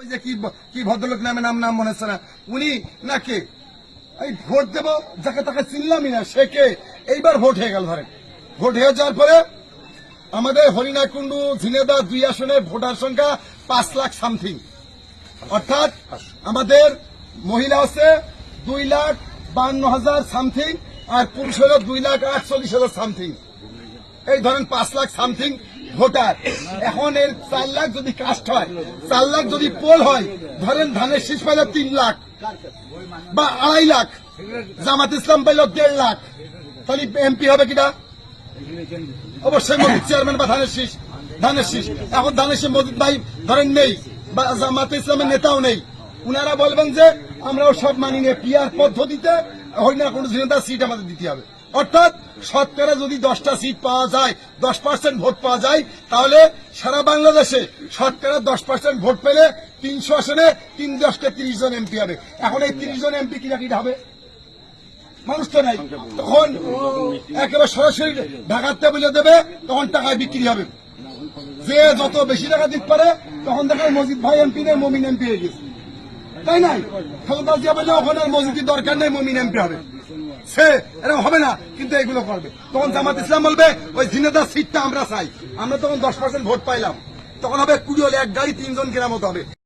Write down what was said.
ওই যে কি কি ভদ্রলোক নামে নাম নাম মনে হচ্ছে না। উনি না কে এই ভোট দেব, যাকে তাকে চিনলামই না, সে কে? এইবার ভোট হয়ে গেল ধরেন। ভোট হয়ে যাওয়ার পরে আমাদের হরিণাকুণ্ডু ঝিনেদা দুই আসনের ভোটার সংখ্যা পাঁচ লাখ সামথিং। অর্থাৎ আমাদের মহিলা আছে দুই লাখ বান্ন হাজার সামথিং আর পুরুষ হলো দুই লাখ আটচল্লিশ হাজার সামথিং। এই ধরেন পাঁচ লাখ সামথিং ভোটার। এখন এর চার লাখ যদি কাস্ট হয়, চার লাখ যদি পোল হয়, ধরেন ধানের শীষ পাইল তিন লাখ বা আড়াই লাখ, জামাত ইসলাম পাইল দেড় লাখ। তাহলে এমপি হবে কিনা অবশ্যই মসজিদ চেয়ারম্যান বা ধানের শীষ ধানের শীষ। এখন ধানের শীষ মসজিদ ভাই ধরেন নেই বা জামাত ইসলামের নেতাও নেই। উনারা বলবেন যে, আমরাও সব মানি নিয়ে পিয়ার পদ্ধতিতে হরিণা কোনো ঝিনেদা সিট আমাদের দিতে হবে। অর্থাৎ শতকরা যদি দশটা সিট পাওয়া যায়, দশ পার্সেন্ট ভোট পাওয়া যায়, তাহলে সারা বাংলাদেশে শতকরা দশ পার্সেন্ট ভোট পেলে তিনশো আসনে তিন দশটা তিরিশ জন এমপি হবে। এখন এই তিরিশ জন এমপি কিনা কিনা হবে? মানুষ তো নাই। তখন একেবারে সরাসরি ঢাকাতে বুঝে দেবে, তখন টাকায় বিক্রি হবে। যে যত বেশি টাকা দিতে পারে, তখন দেখে মসজিদ ভাই এমপি নেই, মমিন এমপি হয়ে গেছে। তাই নাই? খালেদা জিয়া ওখানে মসজিদের দরকার নেই, মমিন এমপি হবে। সে, এরকম হবে না, কিন্তু এগুলো করবে। তখন জামাত ইসলাম বলবে, ওই জিনেদার সিটটা আমরা চাই। আমরা তখন দশ পার্সেন্ট ভোট পাইলাম। তখন হবে কুড়ি হলে এক গাড়ি তিনজন কেরামত হবে।